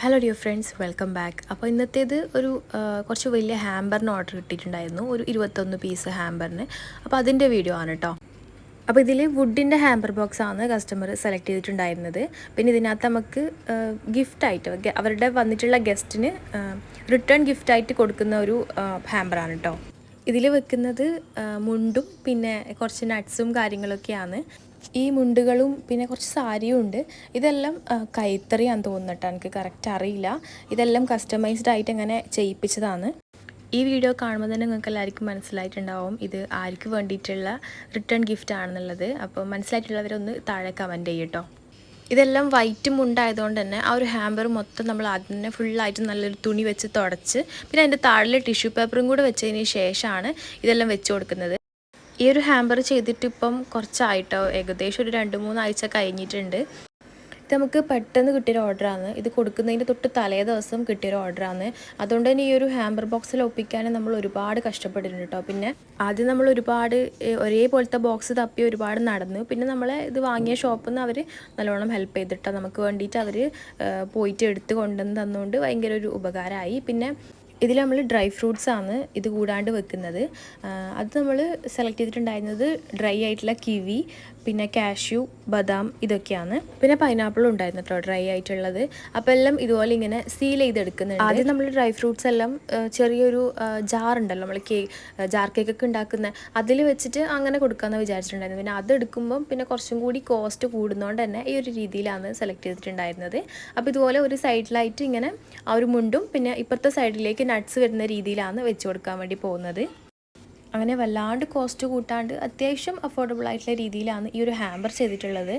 Hello dear friends welcome back അപ്പോൾ ഇന്നത്തേത് ഒരു കുറച്ച് വലിയ ഹാമ്പറിന് ഓർഡർ കിട്ടിയിട്ടുണ്ടായിരുന്നു. ഒരു ഇരുപത്തൊന്ന് പീസ് ഹാമ്പറിന്. അപ്പോൾ അതിന്റെ വീഡിയോ ആണ് കേട്ടോ അപ്പോൾ ഇതിൽ വുഡിന്റെ ഹാമ്പർ ബോക്സ് ആണ് കസ്റ്റമർ സെലക്ട് ചെയ്തിട്ടുണ്ടായിരുന്നത്. പിന്നെ ഇതിനകത്ത് നമുക്ക് ഗിഫ്റ്റായിട്ട് അവരുടെ വന്നിട്ടുള്ള ഗസ്റ്റിന് റിട്ടേൺ ഗിഫ്റ്റായിട്ട് കൊടുക്കുന്ന ഒരു ഹാമ്പറാണ് കേട്ടോ ഇതിൽ വെക്കുന്നത് മുണ്ടും പിന്നെ കുറച്ച് നട്ട്സും കാര്യങ്ങളൊക്കെയാണ്. ഈ മുണ്ടുകളും പിന്നെ കുറച്ച് സാരിയും ഉണ്ട്. ഇതെല്ലാം കൈത്തറിയാന്ന് തോന്നുന്നു എനിക്ക് കറക്റ്റ് അറിയില്ല. ഇതെല്ലാം കസ്റ്റമൈസ്ഡ് ആയിട്ട് അങ്ങനെ ചെയ്യിപ്പിച്ചതാണ്. ഈ വീഡിയോ കാണുമ്പോൾ തന്നെ നിങ്ങൾക്ക് എല്ലാവർക്കും മനസ്സിലായിട്ടുണ്ടാവും ഇത് ആർക്ക് വേണ്ടിയിട്ടുള്ള റിട്ടേൺ ഗിഫ്റ്റ് ആണെന്നുള്ളത്. അപ്പോൾ മനസ്സിലായിട്ടുള്ളവരൊന്ന് താഴെ കമന്റ് ചെയ്യട്ടോ ഇതെല്ലാം വൈറ്റ് മുണ്ടായതുകൊണ്ട് തന്നെ ആ ഒരു ഹാമ്പർ മൊത്തം നമ്മൾ ആദ്യം തന്നെ ഫുള്ളായിട്ട് നല്ലൊരു തുണി വെച്ച് തുടച്ച് പിന്നെ അതിന്റെ താഴെ ടിഷ്യൂ പേപ്പറും കൂടെ വെച്ചതിന് ശേഷമാണ് ഇതെല്ലാം വെച്ച് കൊടുക്കുന്നത്. ഈ ഒരു ഹാമ്പർ ചെയ്തിട്ട് ഇപ്പം കുറച്ചായിട്ടോ. ഏകദേശം ഒരു രണ്ട് മൂന്ന് ആഴ്ച കഴിഞ്ഞിട്ടുണ്ട്. ഇത് നമുക്ക് പെട്ടെന്ന് കിട്ടിയൊരു ഓർഡറാണ് ഇത് കൊടുക്കുന്നതിന്റെ തൊട്ട് തലേ ദിവസം കിട്ടിയൊരു ഓർഡറാണ് അതുകൊണ്ട് തന്നെ ഈ ഒരു ഹാമ്പർ ബോക്സിൽ ഒപ്പിക്കാൻ നമ്മൾ ഒരുപാട് കഷ്ടപ്പെട്ടിട്ടുണ്ട് കേട്ടോ. പിന്നെ ആദ്യം നമ്മൾ ഒരുപാട് ഒരേപോലത്തെ ബോക്സ് തപ്പി ഒരുപാട് നടന്നു. പിന്നെ നമ്മളെ ഇത് വാങ്ങിയ ഷോപ്പിൽ നിന്ന് അവർ നല്ലോണം ഹെൽപ്പ് ചെയ്തിട്ടോ. നമുക്ക് വേണ്ടിയിട്ട് അവർ പോയിട്ട് എടുത്ത് കൊണ്ടുവന്ന് തന്നുകൊണ്ട് ഭയങ്കര ഒരു ഉപകാരമായി. പിന്നെ ഇതിൽ നമ്മൾ ഡ്രൈ ഫ്രൂട്ട്സ് ആണ് ഇത് കൂടാണ്ട് വെക്കുന്നത്. അത് നമ്മൾ സെലക്ട് ചെയ്തിട്ടുണ്ടായിരുന്നത് ഡ്രൈ ആയിട്ടുള്ള കിവി പിന്നെ കാഷ്യൂ ബദാം ഇതൊക്കെയാണ്. പിന്നെ പൈനാപ്പിളും ഉണ്ടായിരുന്നു കേട്ടോ ഡ്രൈ ആയിട്ടുള്ളത്. അപ്പോൾ എല്ലാം ഇതുപോലെ ഇങ്ങനെ സീൽ ചെയ്തെടുക്കുന്നുണ്ട്. ആദ്യം നമ്മൾ ഡ്രൈ ഫ്രൂട്ട്സ് എല്ലാം ചെറിയൊരു ജാർ ഉണ്ടല്ലോ നമ്മൾ കേക്ക് ജാർ കേക്ക് ഒക്കെ ഉണ്ടാക്കുന്ന അതിൽ വെച്ചിട്ട് അങ്ങനെ കൊടുക്കാമെന്ന് വിചാരിച്ചിട്ടുണ്ടായിരുന്നു. പിന്നെ അതെടുക്കുമ്പം പിന്നെ കുറച്ചും കൂടി കോസ്റ്റ് കൂടുന്നതുകൊണ്ട് തന്നെ ഈ ഒരു രീതിയിലാണ് സെലക്ട് ചെയ്തിട്ടുണ്ടായിരുന്നത്. അപ്പോൾ ഇതുപോലെ ഒരു സൈഡിലായിട്ട് ഇങ്ങനെ ആ ഒരു മുണ്ടും പിന്നെ ഇപ്പുറത്തെ സൈഡിലേക്ക് നട്ട്സ് വരുന്ന രീതിയിലാണ് വെച്ച് കൊടുക്കാൻ വേണ്ടി പോകുന്നത്. അങ്ങനെ വല്ലാണ്ട് കോസ്റ്റ് കൂട്ടാണ്ട് അത്യാവശ്യം അഫോർഡബിൾ ആയിട്ടുള്ള രീതിയിലാണ് ഈ ഒരു ഹാമ്പർ ചെയ്തിട്ടുള്ളത്.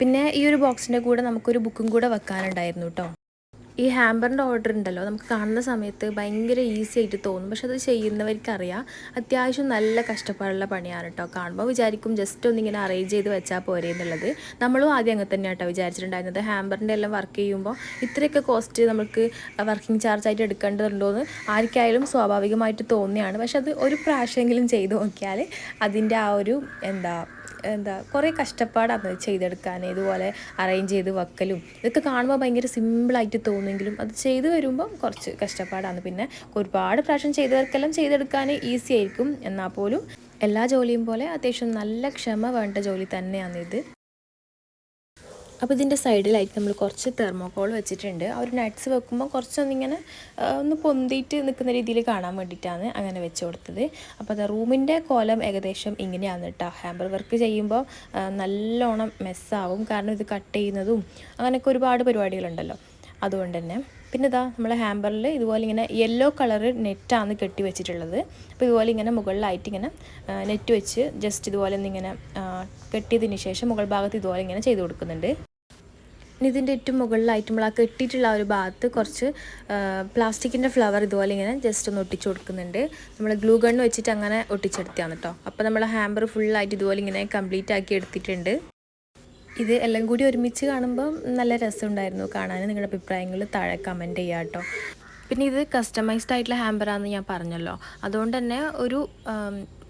പിന്നെ ഈ ഒരു ബോക്സിന്റെ കൂടെ നമുക്കൊരു ബുക്കും കൂടെ വെക്കാനുണ്ടായിരുന്നു കേട്ടോ ഈ ഹാമ്പറിന്റെ ഓർഡർ ഉണ്ടല്ലോ നമുക്ക് കാണുന്ന സമയത്ത് ഭയങ്കര ഈസി ആയിട്ട് തോന്നും. പക്ഷെ അത് ചെയ്യുന്നവർക്കറിയാം അത്യാവശ്യം നല്ല കഷ്ടപ്പാടുള്ള പണിയാണ് കേട്ടോ കാണുമ്പോൾ വിചാരിക്കും ജസ്റ്റ് ഒന്നിങ്ങനെ അറേഞ്ച് ചെയ്ത് വെച്ചാൽ പോരെ എന്നുള്ളത്. നമ്മളും ആദ്യം അങ്ങനെ തന്നെ കേട്ടോ വിചാരിച്ചിട്ടുണ്ടായിരുന്നത് ഹാമ്പറിന്റെ എല്ലാം വർക്ക് ചെയ്യുമ്പോൾ ഇത്രയൊക്കെ കോസ്റ്റ് നമുക്ക് വർക്കിംഗ് ചാർജ് ആയിട്ട് എടുക്കേണ്ടതുണ്ടോയെന്ന് ആർക്കായാലും സ്വാഭാവികമായിട്ട് തോന്നിയാണ്. പക്ഷെ അത് ഒരു പ്രാവശ്യമെങ്കിലും ചെയ്ത് നോക്കിയാൽ അതിന്റെ ആ ഒരു എന്താ എന്താ കുറേ കഷ്ടപ്പാടാണ് ചെയ്തെടുക്കാൻ. ഇതുപോലെ അറേഞ്ച് ചെയ്ത് വെക്കലും. ഇതൊക്കെ കാണുമ്പോൾ ഭയങ്കര സിമ്പിളായിട്ട് തോന്നുമെങ്കിലും അത് ചെയ്ത് വരുമ്പം കുറച്ച് കഷ്ടപ്പാടാണ്. പിന്നെ ഒരുപാട് പ്രാവശ്യം ചെയ്തവർക്കെല്ലാം ചെയ്തെടുക്കാൻ ഈസി ആയിരിക്കും. എന്നാൽ പോലും എല്ലാ ജോലിയും പോലെ അത്യാവശ്യം നല്ല ക്ഷമ വേണ്ട ജോലി തന്നെയാണ് ഇത്. അപ്പോൾ ഇതിന്റെ സൈഡിലായിട്ട് നമ്മൾ കുറച്ച് തെർമോക്കോൾ വെച്ചിട്ടുണ്ട്. ആ ഒരു നട്ട്സ് വെക്കുമ്പോൾ കുറച്ചൊന്നിങ്ങനെ ഒന്ന് പൊന്തിയിട്ട് നിൽക്കുന്ന രീതിയിൽ കാണാൻ വേണ്ടിയിട്ടാണ് അങ്ങനെ വെച്ച് കൊടുത്തത്. അപ്പോൾ അത് റൂമിന്റെ കോലം ഏകദേശം ഇങ്ങനെയാണ് കേട്ടോ ഹാമ്പർ വർക്ക് ചെയ്യുമ്പോൾ നല്ലോണം മെസ്സാവും. കാരണം ഇത് കട്ട് ചെയ്യുന്നതും അങ്ങനെയൊക്കെ ഒരുപാട് പരിപാടികളുണ്ടല്ലോ. അതുകൊണ്ട് തന്നെ. പിന്നെ ഇതാ നമ്മൾ ഹാമ്പറിൽ ഇതുപോലെ ഇങ്ങനെ യെല്ലോ കളറ് നെറ്റാണ് കെട്ടി വെച്ചിട്ടുള്ളത്. അപ്പോൾ ഇതുപോലെ ഇങ്ങനെ മുകളിലായിട്ട് ഇങ്ങനെ നെറ്റ് വെച്ച് ജസ്റ്റ് ഇതുപോലെ ഒന്നിങ്ങനെ കെട്ടിയതിന് ശേഷം മുകൾ ഭാഗത്ത് ഇതുപോലെ ഇങ്ങനെ ചെയ്ത് കൊടുക്കുന്നുണ്ട്. ഇതിന്റെ ഏറ്റവും മുകളിലായിട്ട് നമ്മൾ ആ കെട്ടിയിട്ടുള്ള ഒരു ഭാഗത്ത് കുറച്ച് പ്ലാസ്റ്റിക്കിന്റെ ഫ്ലവർ ഇതുപോലെ ഇങ്ങനെ ജസ്റ്റ് ഒന്ന് ഒട്ടിച്ചു കൊടുക്കുന്നുണ്ട്. നമ്മൾ ഗ്ലൂ ഗണ്ണ് വെച്ചിട്ട് അങ്ങനെ ഒട്ടിച്ചെടുത്താണ് കേട്ടോ അപ്പോൾ നമ്മൾ ഹാമ്പർ ഫുള്ളായിട്ട് ഇതുപോലെ ഇങ്ങനെ കംപ്ലീറ്റ് ആക്കി എടുത്തിട്ടുണ്ട്. ഇത് എല്ലാം കൂടി ഒരുമിച്ച് കാണുമ്പോൾ നല്ല രസമുണ്ടായിരുന്നു കാണാൻ. നിങ്ങളുടെ അഭിപ്രായങ്ങൾ താഴെ കമന്റ് ചെയ്യുക കേട്ടോ പിന്നെ ഇത് കസ്റ്റമൈസ്ഡ് ആയിട്ടുള്ള ഹാമ്പറാന്ന് ഞാൻ പറഞ്ഞല്ലോ. അതുകൊണ്ട് തന്നെ ഒരു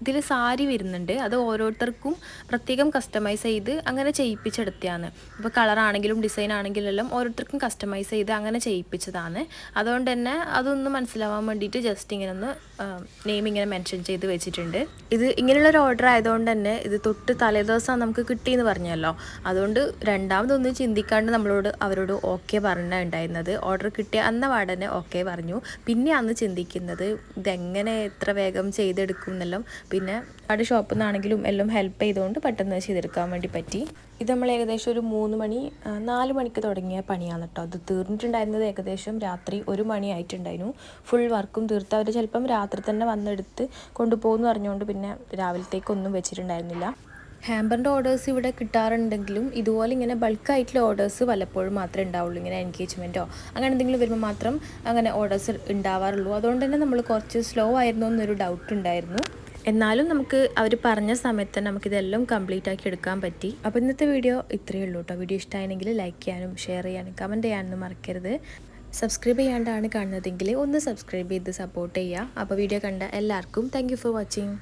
ഇതിൽ സാരി വരുന്നുണ്ട്. അത് ഓരോരുത്തർക്കും പ്രത്യേകം കസ്റ്റമൈസ് ചെയ്ത് അങ്ങനെ ചെയ്യിപ്പിച്ചെടുത്തതാണ്. ഇപ്പോൾ കളറാണെങ്കിലും ഡിസൈൻ ആണെങ്കിലും എല്ലാം ഓരോരുത്തർക്കും കസ്റ്റമൈസ് ചെയ്ത് അങ്ങനെ ചെയ്യിപ്പിച്ചതാണ്. അതുകൊണ്ട് തന്നെ അതൊന്ന് മനസ്സിലാവാൻ വേണ്ടിയിട്ട് ജസ്റ്റ് ഇങ്ങനെ ഒന്ന് നെയിം ഇങ്ങനെ മെൻഷൻ ചെയ്ത് വെച്ചിട്ടുണ്ട്. ഇത് ഇങ്ങനെയുള്ള ഒരു ഓർഡർ ആയതുകൊണ്ട് തന്നെ ഇത് തൊട്ട് തലേദിവസം നമുക്ക് കിട്ടിയെന്ന് പറഞ്ഞല്ലോ. അതുകൊണ്ട് രണ്ടാമതൊന്നും ചിന്തിക്കാണ്ട് നമ്മളോട് അവരോട് ഓക്കെ പറഞ്ഞുണ്ടായിരുന്നത് ഓർഡർ കിട്ടിയ അന്ന വാടനെ ഓക്കെ പറഞ്ഞു. പിന്നെ അന്ന് ചിന്തിക്കുന്നത് ഇതെങ്ങനെ എത്ര വേഗം ചെയ്തെടുക്കും എന്നെല്ലാം പിന്നെ അവിടെ ഷോപ്പിൽ നിന്നാണെങ്കിലും എല്ലാം ഹെൽപ്പ് ചെയ്തുകൊണ്ട് പെട്ടെന്ന് ചെയ്തെടുക്കാൻ വേണ്ടി പറ്റി. ഇത് നമ്മൾ ഏകദേശം ഒരു മൂന്ന് മണി നാല് മണിക്ക് തുടങ്ങിയ പണിയാണ് കേട്ടോ അത് തീർന്നിട്ടുണ്ടായിരുന്നത് ഏകദേശം രാത്രി ഒരു മണി ആയിട്ടുണ്ടായിരുന്നു. ഫുൾ വർക്കും തീർത്ത് അവർ ചിലപ്പം രാത്രി തന്നെ വന്നെടുത്ത് കൊണ്ടുപോകുമെന്ന് പറഞ്ഞുകൊണ്ട് പിന്നെ രാവിലത്തേക്കൊന്നും വെച്ചിട്ടുണ്ടായിരുന്നില്ല. ഹാമ്പറിന്റെ ഓർഡേഴ്സ് ഇവിടെ കിട്ടാറുണ്ടെങ്കിലും ഇതുപോലെ ഇങ്ങനെ ബൾക്കായിട്ടുള്ള ഓർഡേഴ്സ് വല്ലപ്പോഴും മാത്രമേ ഉണ്ടാവുള്ളൂ ഇങ്ങനെ എൻഗേജ്മെന്റോ അങ്ങനെ എന്തെങ്കിലും വരുമ്പോൾ മാത്രം അങ്ങനെ ഓർഡേഴ്സ് ഉണ്ടാവാറുള്ളൂ. അതുകൊണ്ട് തന്നെ നമ്മൾ കുറച്ച് സ്ലോ ആയിരുന്നു എന്നൊരു ഡൗട്ട് ഉണ്ടായിരുന്നു. എന്നാലും നമുക്ക് അവർ പറഞ്ഞ സമയത്ത് തന്നെ നമുക്കിതെല്ലാം കംപ്ലീറ്റ് ആക്കി എടുക്കാൻ പറ്റി. അപ്പോൾ ഇന്നത്തെ വീഡിയോ ഇത്രയേ ഉള്ളൂ കേട്ടോ വീഡിയോ ഇഷ്ടമായെങ്കിൽ ലൈക്ക് ചെയ്യാനും ഷെയർ ചെയ്യാനും കമന്റ് ചെയ്യാനൊന്നും മറക്കരുത്. സബ്സ്ക്രൈബ് ചെയ്യാണ്ടാണ് കാണുന്നതെങ്കിൽ ഒന്ന് സബ്സ്ക്രൈബ് ചെയ്ത് സപ്പോർട്ട് ചെയ്യുക അപ്പോൾ വീഡിയോ കണ്ട എല്ലാവർക്കും താങ്ക് ഫോർ വാച്ചിങ്